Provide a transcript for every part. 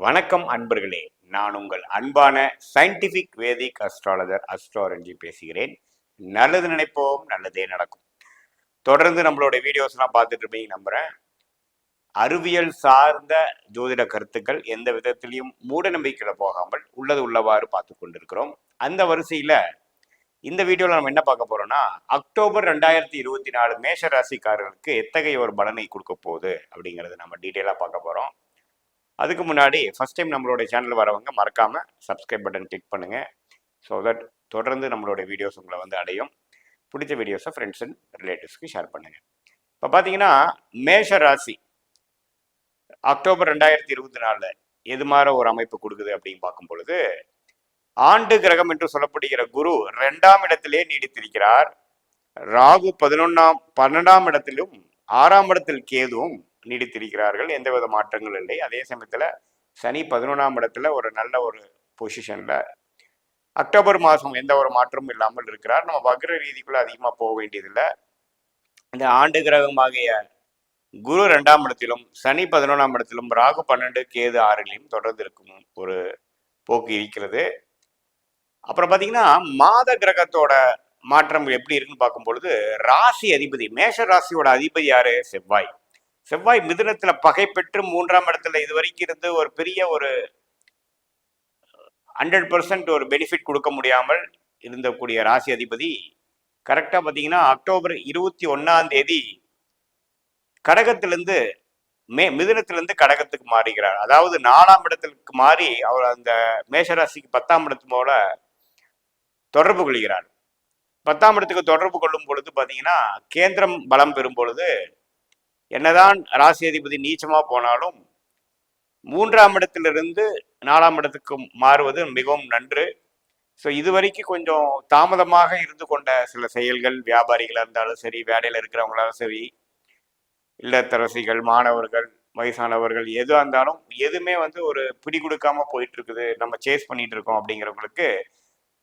வணக்கம் அன்பர்களே. நான் உங்கள் அன்பான சயின்டிபிக் வேதிக் அஸ்ட்ராலஜர் அஸ்ட்ராலஜி பேசுகிறேன். நல்லது நினைப்போம் நல்லதே நடக்கும். தொடர்ந்து நம்மளோட வீடியோஸ்லாம் பார்த்துட்டு இருப்பீங்க நம்புகிறேன் அறிவியல் சார்ந்த ஜோதிட கருத்துக்கள் எந்த விதத்திலையும் மூட நம்பிக்கையில் போகாமல் உள்ளது உள்ளவாறு பார்த்து கொண்டிருக்கிறோம். அந்த வரிசையில் இந்த வீடியோவில் நம்ம என்ன பார்க்க போகிறோம்னா அக்டோபர் ரெண்டாயிரத்தி இருபத்தி நாலு மேஷ ராசிக்காரர்களுக்கு எத்தகைய ஒரு பலனை கொடுக்க போகுது அப்படிங்கிறத நம்ம டீட்டெயிலாக பார்க்க போகிறோம் அதுக்கு முன்னாடி ஃபஸ்ட் டைம் நம்மளோட சேனல் வரவங்க மறக்காமல் சப்ஸ்கிரைப் பட்டன் கிளிக் பண்ணுங்கள் ஸோ தட் தொடர்ந்து நம்மளோட வீடியோஸ் உங்களை வந்து அடையும். பிடிச்ச வீடியோஸை ஃப்ரெண்ட்ஸ் அண்ட் ரிலேட்டிவ்ஸ்க்கு ஷேர் பண்ணுங்கள் இப்போ பார்த்தீங்கன்னா மேஷ ராசி. அக்டோபர் ரெண்டாயிரத்தி இருபத்தி நாலில் எது மாதிரி ஒரு அமைப்பு கொடுக்குது அப்படின்னு பார்க்கும் பொழுது ஆண்டு கிரகம் என்று சொல்லப்படுகிற குரு ரெண்டாம் இடத்திலே நீடித்திருக்கிறார். ராகு பதினொன்னாம் பன்னெண்டாம் இடத்திலும் ஆறாம் இடத்தில் கேதுவும் நீடித்திருக்கிறார்கள். எந்தவித மாற்றங்கள் இல்லை. அதே சமயத்தில் சனி பதினொன்றாம் இடத்துல ஒரு நல்ல ஒரு பொசிஷனில் அக்டோபர் மாதம் எந்த ஒரு மாற்றமும் இல்லாமல் இருக்கிறார். நம்ம வக்ர ரீதிக்குள்ளே அதிகமாக போக வேண்டியதில்லை. இந்த ஆண்டு கிரகமாகிய குரு ரெண்டாம் இடத்திலும் சனி பதினொன்றாம் இடத்திலும் ராகு பன்னெண்டு கேது ஆறிலையும் தொடர்ந்து இருக்கும் ஒரு போக்கு இருக்கிறது. அப்புறம் பார்த்தீங்கன்னா மாத கிரகத்தோட மாற்றம் எப்படி இருக்குன்னு பார்க்கும் பொழுது ராசி அதிபதி மேஷ ராசியோட அதிபதி யாரு? செவ்வாய். செவ்வாய் மிதுனத்துல பகை பெற்று மூன்றாம் இடத்துல இது வரைக்கும் இருந்து ஒரு பெரிய ஒரு ஹண்ட்ரட் பர்சன்ட் ஒரு பெனிஃபிட் கொடுக்க முடியாமல் இருந்தக்கூடிய ராசி அதிபதி. கரெக்டாக பார்த்தீங்கன்னா அக்டோபர் இருபத்தி ஒன்னாம் தேதி கடகத்திலிருந்து மே மிதுனத்திலிருந்து கடகத்துக்கு மாறுகிறார். அதாவது நாலாம் இடத்துக்கு மாறி அவர் அந்த மேஷராசிக்கு பத்தாம் இடத்து போல தொடர்பு கொள்கிறார். பத்தாம் இடத்துக்கு தொடர்பு கொள்ளும் பொழுது பார்த்தீங்கன்னா கேந்திரம் பலம் பெறும் பொழுது என்னதான் ராசி அதிபதி நீச்சமாக போனாலும் மூன்றாம் இடத்திலிருந்து நாலாம் இடத்துக்கு மாறுவது மிகவும் நன்று. ஸோ இதுவரைக்கும் கொஞ்சம் தாமதமாக இருந்து கொண்ட சில செயல்கள் வியாபாரிகளாக இருந்தாலும் சரி வேலையில் இருக்கிறவங்களாலும் சரி இல்லத்தரசிகள் மாணவர்கள் வயசானவர்கள் எதுவாக இருந்தாலும் எதுவுமே வந்து ஒரு பிடி கொடுக்காம போயிட்டு இருக்குது நம்ம சேஸ் பண்ணிட்டு இருக்கோம் அப்படிங்கிறவங்களுக்கு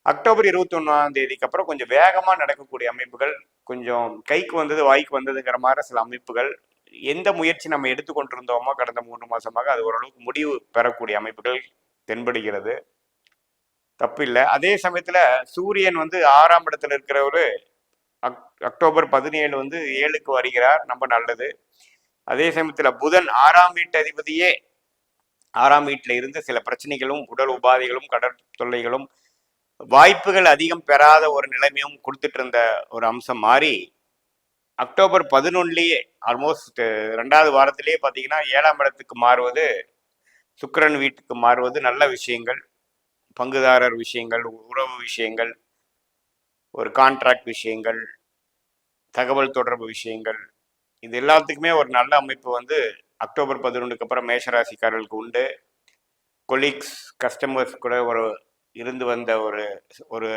அக்டோபர் இருபத்தி ஒன்றாம் தேதிக்கு அப்புறம் கொஞ்சம் வேகமாக நடக்கக்கூடிய அமைப்புகள் கொஞ்சம் கைக்கு வந்தது வாய்க்கு வந்ததுங்கிற மாதிரி சில அமைப்புகள் எந்த முயற்சி நம்ம எடுத்துக்கொண்டிருந்தோமோ கடந்த மூன்று மாசமாக அது ஓரளவுக்கு முடிவு பெறக்கூடிய அமைப்புகள் தென்படுகிறது. தப்பு இல்லை அதே சமயத்துல சூரியன் வந்து ஆறாம் இடத்துல இருக்கிறவரு அக்- அக்டோபர் பதினேழு வந்து ஏழுக்கு வருகிறார். ரொம்ப நல்லது. அதே சமயத்துல புதன் ஆறாம் வீட்டு அதிபதியே ஆறாம் வீட்டில் இருந்து சில பிரச்சனைகளும் உடல் உபாதைகளும் கடற்தொல்லைகளும் வாய்ப்புகள் அதிகம் பெறாத ஒரு நிலைமையும் கொடுத்துட்டு இருந்த ஒரு அம்சம் மாறி அக்டோபர் பதினொன்னுலயே ஆல்மோஸ்ட் ரெண்டாவது வாரத்திலேயே பார்த்தீங்கன்னா ஏழாம் இடத்துக்கு மாறுவது சுக்கரன் வீட்டுக்கு மாறுவது நல்ல விஷயங்கள் பங்குதாரர் விஷயங்கள் உறவு விஷயங்கள் ஒரு கான்ட்ராக்ட் விஷயங்கள் தகவல் தொடர்பு விஷயங்கள். இது எல்லாத்துக்குமே ஒரு நல்ல அமைப்பு வந்து அக்டோபர் பதினொன்றுக்கு அப்புறம் மேஷராசிக்காரர்களுக்கு உண்டு. கொலீக்ஸ் கஸ்டமர்ஸ் கூட ஒரு இருந்து வந்த ஒரு ஒரு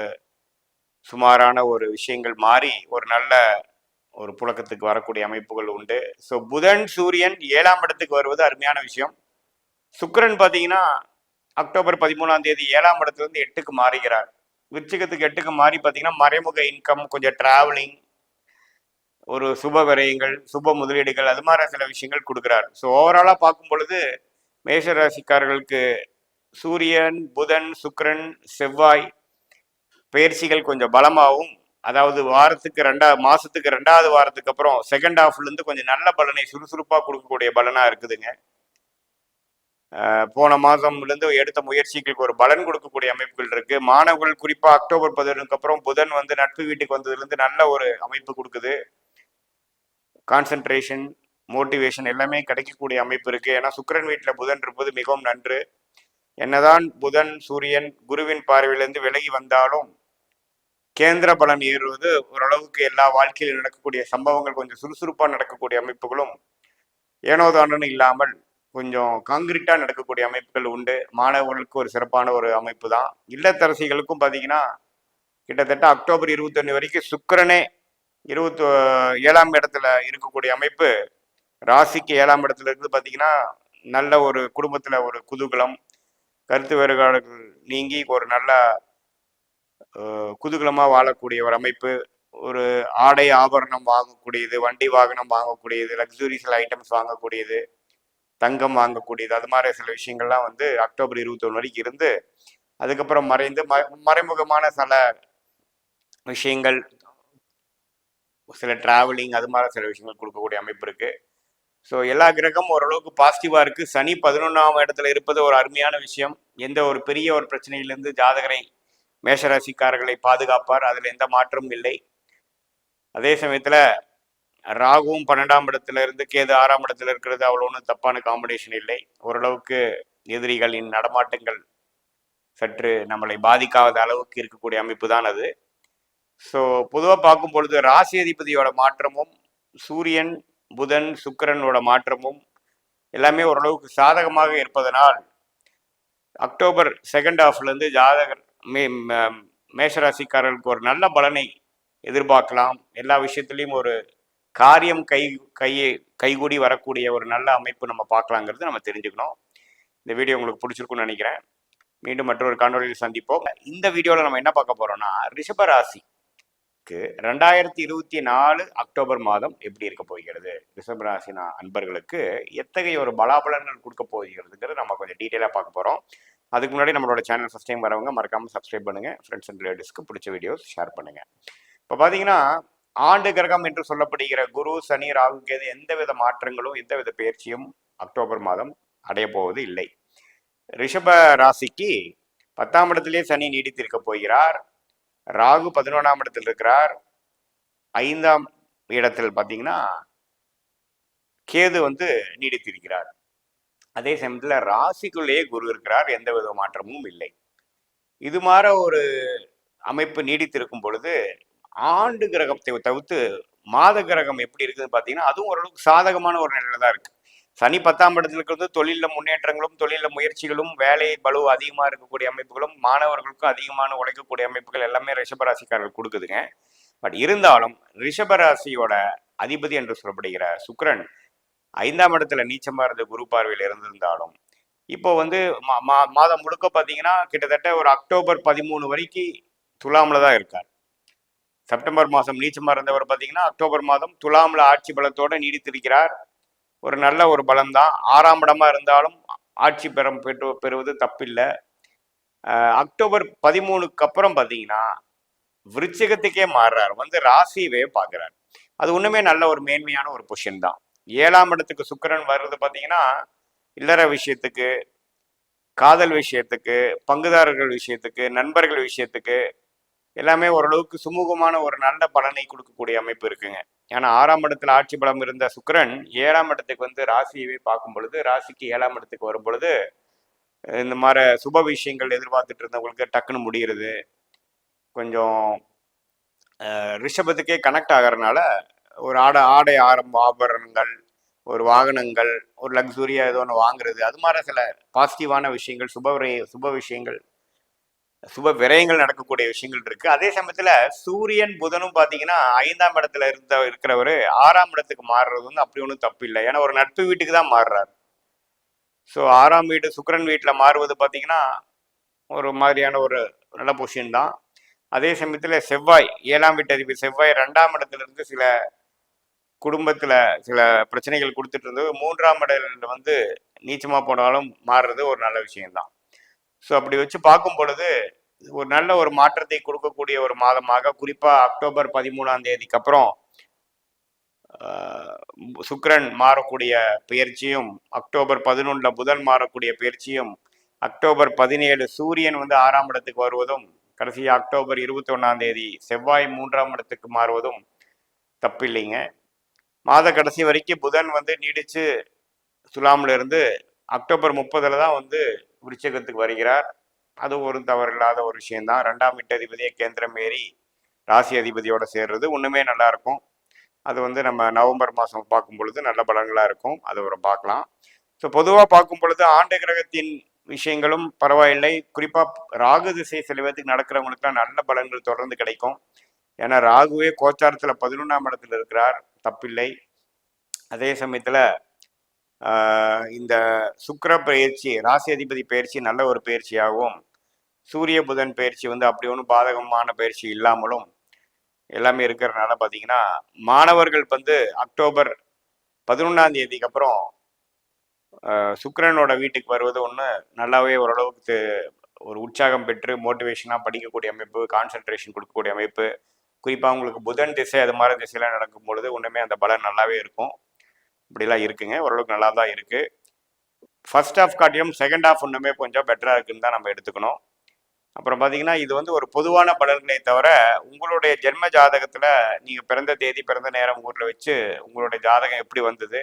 சுமாரான ஒரு விஷயங்கள் மாறி ஒரு நல்ல ஒரு புழக்கத்துக்கு வரக்கூடிய அமைப்புகள் உண்டு. ஸோ புதன் சூரியன் ஏழாம் இடத்துக்கு வருவது அருமையான விஷயம். சுக்கரன் பார்த்தீங்கன்னா அக்டோபர் பதிமூணாம் தேதி ஏழாம் இடத்துலேருந்து எட்டுக்கு மாறுகிறார். விருச்சிகத்துக்கு எட்டுக்கு மாறி பார்த்தீங்கன்னா மறைமுக இன்கம் கொஞ்சம் டிராவலிங் ஒரு சுப விரயங்கள் சுப முதலீடுகள் அது மாதிரி சில விஷயங்கள் கொடுக்குறார். ஸோ ஓவராலாக பார்க்கும் பொழுது மேஷ ராசிக்காரர்களுக்கு சூரியன் புதன் சுக்கரன் செவ்வாய் பயிற்சிகள் கொஞ்சம் பலமாகவும் அதாவது வாரத்துக்கு ரெண்டா மாசத்துக்கு ரெண்டாவது வாரத்துக்கு அப்புறம் செகண்ட் ஹாஃப்ல இருந்து கொஞ்சம் நல்ல பலனை சுறுசுறுப்பா கொடுக்கக்கூடிய பலனா இருக்குதுங்க. போன மாதம்ல இருந்து எடுத்த முயற்சிகளுக்கு ஒரு பலன் கொடுக்கக்கூடிய அமைப்புகள் இருக்கு. மாணவர்கள் குறிப்பா அக்டோபர் பதினொன்றுக்கு அப்புறம் புதன் வந்து நட்பு வீட்டுக்கு வந்ததுல இருந்து நல்ல ஒரு அமைப்பு கொடுக்குது. கான்சென்ட்ரேஷன் மோட்டிவேஷன் எல்லாமே கிடைக்கக்கூடிய அமைப்பு இருக்கு. ஏன்னா சுக்கிரன் வீட்டுல புதன் இருப்பது மிகவும் நன்று. என்னதான் புதன் சூரியன் குருவின் பார்வையிலிருந்து விலகி வந்தாலும் கேந்திர பலன் ஏறுவது ஓரளவுக்கு எல்லா வாழ்க்கையிலும் நடக்கக்கூடிய சம்பவங்கள் கொஞ்சம் சுறுசுறுப்பாக நடக்கக்கூடிய அமைப்புகளும் ஏனோதானு இல்லாமல் கொஞ்சம் காங்கிரீட்டாக நடக்கக்கூடிய அமைப்புகள் உண்டு. மாணவர்களுக்கு ஒரு சிறப்பான ஒரு அமைப்பு தான் இல்லத்தரசிகளுக்கும் பார்த்தீங்கன்னா கிட்டத்தட்ட அக்டோபர் இருபத்தொன்று வரைக்கும் சுக்கிரனே இருபத்தி ஏழாம் இடத்துல இருக்கக்கூடிய அமைப்பு ராசிக்கு ஏழாம் இடத்துல இருந்து பார்த்தீங்கன்னா நல்ல ஒரு குடும்பத்தில் ஒரு குதூகலம் கருத்து வேறுபாடுகள் நீங்கி ஒரு நல்ல குதூகலமாக வாழக்கூடிய ஒரு அமைப்பு ஒரு ஆடை ஆபரணம் வாங்கக்கூடியது வண்டி வாகனம் வாங்கக்கூடியது லக்ஸுரிஸ் ஐட்டம்ஸ் வாங்கக்கூடியது தங்கம் வாங்கக்கூடியது. அது மாதிரி சில விஷயங்கள்லாம் வந்து அக்டோபர் இருபத்தொன்று வரைக்கும் இருந்து அதுக்கப்புறம் மறைந்து ம மறைமுகமான சில விஷயங்கள் சில டிராவலிங் அது மாதிரி சில விஷயங்கள் கொடுக்கக்கூடிய அமைப்பு இருக்குது ஸோ எல்லா கிரகமும் ஓரளவுக்கு பாசிட்டிவாக இருக்குது சனி பதினொன்றாம் இடத்துல இருப்பது ஒரு அருமையான விஷயம். எந்த ஒரு பெரிய ஒரு பிரச்சனையிலேருந்து ஜாதகரை மேஷராசிக்காரர்களை பாதுகாப்பார். அதில் எந்த மாற்றமும் இல்லை. அதே சமயத்தில் ராகுவும் பன்னெண்டாம் இடத்துல இருந்து கேது ஆறாம் இடத்துல இருக்கிறது அவ்வளோ ஒன்றும் தப்பான காம்பினேஷன் இல்லை. ஓரளவுக்கு எதிரிகளின் நடமாட்டங்கள் சற்று நம்மளை பாதிக்காத அளவுக்கு இருக்கக்கூடிய அமைப்பு தான் அது. ஸோ பொதுவாக பார்க்கும் பொழுது ராசி அதிபதியோட மாற்றமும் சூரியன் புதன் சுக்கரனோட மாற்றமும் எல்லாமே ஓரளவுக்கு சாதகமாக இருப்பதனால் அக்டோபர் செகண்ட் ஹாஃப்லேருந்து ஜாதகர் மே மேஷராசிக்காரர்களுக்கு ஒரு நல்ல பலனை எதிர்பார்க்கலாம். எல்லா விஷயத்துலையும் ஒரு காரியம் கை கையை கைகூடி வரக்கூடிய ஒரு நல்ல அமைப்பு நம்ம பார்க்கலாங்கிறது நம்ம தெரிஞ்சுக்கணும். இந்த வீடியோ உங்களுக்கு பிடிச்சிருக்கும்னு நினைக்கிறேன். மீண்டும் மற்றொரு காணொலியில் சந்திப்போம். இந்த வீடியோவில் நம்ம என்ன பார்க்க போகிறோம்னா ரிஷபராசிக்கு ரெண்டாயிரத்தி இருபத்தி நாலு அக்டோபர் மாதம் எப்படி இருக்க போகிறது? ரிஷபராசி அன்பர்களுக்கு எத்தகைய ஒரு பலாபலன்கள் கொடுக்க போகிறதுங்கிறது நம்ம கொஞ்சம் டீட்டெயிலாக பார்க்க போகிறோம் அதுக்கு முன்னாடி நம்மளோட சேனல் ஃபஸ்ட் டைம் வரவங்க மறக்காம சப்ஸ்கிரைப் பண்ணுங்க. ஃப்ரெண்ட்ஸ் அண்ட் ரிலேட்டிவ்ஸ்க்கு பிடிச்ச வீடியோஸ் ஷேர் பண்ணுங்க. இப்போ பார்த்தீங்கன்னா ஆண்டு கிரகம் என்று சொல்லப்படுகிற குரு சனி ராகு கேது எந்தவித மாற்றங்களும் எந்தவித பயிற்சியும் அக்டோபர் மாதம் அடைய போவது இல்லை. ரிஷப ராசிக்கு பத்தாம் இடத்திலே சனி நீடித்திருக்க போகிறார். ராகு பதினொன்றாம் இடத்தில் இருக்கிறார். ஐந்தாம் இடத்தில் பார்த்தீங்கன்னா கேது வந்து நீடித்திருக்கிறார். அதே சமயத்தில் ராசிக்குள்ளேயே குரு இருக்கிறார். எந்த வித மாற்றமும் இல்லை. இது மாதிரி ஒரு அமைப்பு நீடித்திருக்கும் பொழுது ஆண்டு கிரகத்தை தவிர்த்து மாத கிரகம் எப்படி இருக்குதுன்னு பார்த்தீங்கன்னா அதுவும் ஓரளவுக்கு சாதகமான ஒரு நிலையில தான் இருக்கு. சனி பத்தாம் இடத்துல இருக்கிறது தொழிலில் முன்னேற்றங்களும் தொழிலில் முயற்சிகளும் வேலை பலு அதிகமாக இருக்கக்கூடிய அமைப்புகளும் மாணவர்களுக்கும் அதிகமான உழைக்கக்கூடிய அமைப்புகள் எல்லாமே ரிஷபராசிக்காரர்கள் கொடுக்குதுங்க. பட் இருந்தாலும் ரிஷபராசியோட அதிபதி என்று சொல்லப்படுகிற சுக்ரன் ஐந்தாம் இடத்துல நீச்சமா இருந்த குரு பார்வையில் இருந்திருந்தாலும் இப்போ வந்து மா- மா- மாதம் முழுக்க பார்த்தீங்கன்னா கிட்டத்தட்ட ஒரு அக்டோபர் பதிமூணு வரைக்கும் துலாமில் தான் இருக்கார். செப்டம்பர் மாதம் நீச்சமாக இருந்தவர் பார்த்தீங்கன்னா அக்டோபர் மாதம் துலாமில் ஆட்சி பலத்தோடு நீடித்திருக்கிறார். ஒரு நல்ல ஒரு பலம் தான் ஆறாம் இடமா இருந்தாலும் ஆட்சி பெறம் பெற்று பெறுவது தப்பில்லை. அக்டோபர் பதிமூணுக்கு அப்புறம் பார்த்தீங்கன்னா விருச்சிகத்துக்கே மாறுறார். வந்து ராசியவே பார்க்குறார் அது ஒன்றுமே நல்ல ஒரு மேன்மையான ஒரு பொஷன் தான். ஏழாம் இடத்துக்கு சுக்கரன் வர்றது பார்த்தீங்கன்னா இல்லற விஷயத்துக்கு காதல் விஷயத்துக்கு பங்குதாரர்கள் விஷயத்துக்கு நண்பர்கள் விஷயத்துக்கு எல்லாமே ஓரளவுக்கு சுமூகமான ஒரு நல்ல பலனை கொடுக்கக்கூடிய அமைப்பு இருக்குங்க. ஏன்னா ஆறாம் இடத்துல ஆட்சி பலம் இருந்த சுக்கிரன் ஏழாம் இடத்துக்கு வந்து ராசியவே பார்க்கும் பொழுது ராசிக்கு ஏழாம் இடத்துக்கு வரும் பொழுது இந்த மாதிரி சுப விஷயங்கள் எதிர்பார்த்துட்டு இருந்தவங்களுக்கு டக்குன்னு முடிகிறது கொஞ்சம் ரிஷபத்துக்கே கனெக்ட் ஆகிறதுனால ஒரு ஆடை ஆடை ஆரம்ப ஆபரணங்கள் ஒரு வாகனங்கள் ஒரு லக்ஸுரியா ஏதோ ஒன்று வாங்குறது அது மாதிரி சில பாசிட்டிவான விஷயங்கள் சுப சுப விஷயங்கள் சுப விரயங்கள் நடக்கக்கூடிய விஷயங்கள் இருக்கு. அதே சமயத்துல சூரியன் புதனும் பாத்தீங்கன்னா ஐந்தாம் இடத்துல இருந்த இருக்கிறவர் ஆறாம் இடத்துக்கு மாறுறது வந்து அப்படி ஒன்றும் தப்பு இல்லை. ஏன்னா ஒரு நட்பு வீட்டுக்கு தான் மாறுறாரு. ஸோ ஆறாம் வீடு சுக்கிரன் வீட்டில் மாறுவது பார்த்தீங்கன்னா ஒரு மாதிரியான ஒரு நல்ல பொசிஷன் தான். அதே சமயத்தில் செவ்வாய் ஏழாம் வீட்டு அதிபர் செவ்வாய் ரெண்டாம் இடத்துல இருந்து சில குடும்பத்தில் சில பிரச்சனைகள் கொடுத்துட்டு இருந்தது மூன்றாம் இடையில வந்து நீச்சமாக போனாலும் மாறுறது ஒரு நல்ல விஷயம்தான். ஸோ அப்படி வச்சு பார்க்கும் பொழுது ஒரு நல்ல ஒரு மாற்றத்தை கொடுக்கக்கூடிய ஒரு மாதமாக குறிப்பாக அக்டோபர் பதிமூணாம் தேதிக்கு அப்புறம் ஆஹ், சுக்கிரன் மாறக்கூடிய பயிற்சியும் அக்டோபர் பதினொன்றில் புதன் மாறக்கூடிய பயிற்சியும் அக்டோபர் பதினேழு சூரியன் வந்து ஆறாம் இடத்துக்கு வருவதும் கடைசி அக்டோபர் இருபத்தி ஒன்றாம் தேதி செவ்வாய் மூன்றாம் இடத்துக்கு மாறுவதும் தப்பில்லைங்க. மாத கடைசி வரைக்கும் புதன் வந்து நீடிச்சு துலாமில் இருந்து அக்டோபர் முப்பதுல தான் வந்து விருச்சகத்துக்கு வருகிறார். அது ஒரு தவறில்லாத ஒரு விஷயம்தான். ரெண்டாம் வீட்டு அதிபதியை கேந்திரம் ஏறி ராசி அதிபதியோடு சேர்றது ஒன்றுமே நல்லாயிருக்கும் அது வந்து நம்ம நவம்பர் மாதம் பார்க்கும் பொழுது நல்ல பலன்களாக இருக்கும். அது ஒரு பார்க்கலாம். ஸோ பொதுவாக பார்க்கும் பொழுது ஆண்டு கிரகத்தின் விஷயங்களும் பரவாயில்லை. குறிப்பாக ராகு திசை செல்வத்துக்கு நடக்கிறவங்களுக்குலாம் நல்ல பலன்கள் தொடர்ந்து கிடைக்கும். ஏன்னா ராகுவே கோச்சாரத்தில் பதினொன்றாம் இடத்துல இருக்கிறார். தப்பில்லை. அதே சமயத்தில் இந்த சுக்கர பயிற்சி ராசி அதிபதி பயிற்சி நல்ல ஒரு பயிற்சியாகவும் சூரிய புதன் பயிற்சி வந்து அப்படி ஒன்றும் பாதகமான பயிற்சி இல்லாமலும் எல்லாமே இருக்கிறதுனால பார்த்தீங்கன்னா மாணவர்கள் வந்து அக்டோபர் பதினொன்றாம் தேதிக்கு அப்புறம் அஹ், வீட்டுக்கு வருவது ஒன்று நல்லாவே ஓரளவுக்கு ஒரு உற்சாகம் பெற்று மோட்டிவேஷனாக படிக்கக்கூடிய அமைப்பு கான்சென்ட்ரேஷன் கொடுக்கக்கூடிய அமைப்பு குறிப்பாக உங்களுக்கு புதன் திசை அது மாதிரி திசையெல்லாம் நடக்கும் பொழுது ஒன்றுமே அந்த பலன் நல்லாவே இருக்கும். இப்படிலாம் இருக்குங்க. ஓரளவுக்கு நல்லா தான் இருக்குது ஃபர்ஸ்ட் ஹாஃப் காட்டியும் செகண்ட் ஹாஃப் ஒன்றுமே கொஞ்சம் பெட்டராக இருக்குன்னு தான் நம்ம எடுத்துக்கணும். அப்புறம் பார்த்தீங்கன்னா இது வந்து ஒரு பொதுவான பலன்களே தவிர உங்களுடைய ஜென்ம ஜாதகத்தில் நீங்கள் பிறந்த தேதி பிறந்த நேரம் ஊரில் வச்சு உங்களுடைய ஜாதகம் எப்படி வந்தது?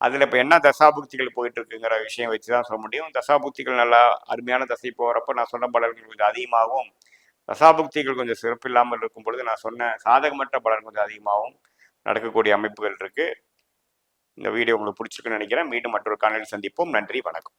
அதில் இப்போ என்ன தசாபுக்திகள் போயிட்டு இருக்குங்கிற விஷயம் வச்சு தான் சொல்ல முடியும். தசாபுக்திகள் நல்லா அருமையான தசை போகிறப்ப நான் சொன்ன பலன்கள் கொஞ்சம் அதிகமாகவும் தசாபுக்திகள் கொஞ்சம் சிறப்பு இல்லாமல் இருக்கும் பொழுது நான் சொன்ன சாதகமற்ற பலன் கொஞ்சம் அதிகமாகவும் நடக்கக்கூடிய அமைப்புகள் இருக்குது இந்த வீடியோ உங்களுக்கு பிடிச்சிருக்குன்னு நினைக்கிறேன். மீண்டும் மற்றொரு காணொலி சந்திப்போம். நன்றி வணக்கம்.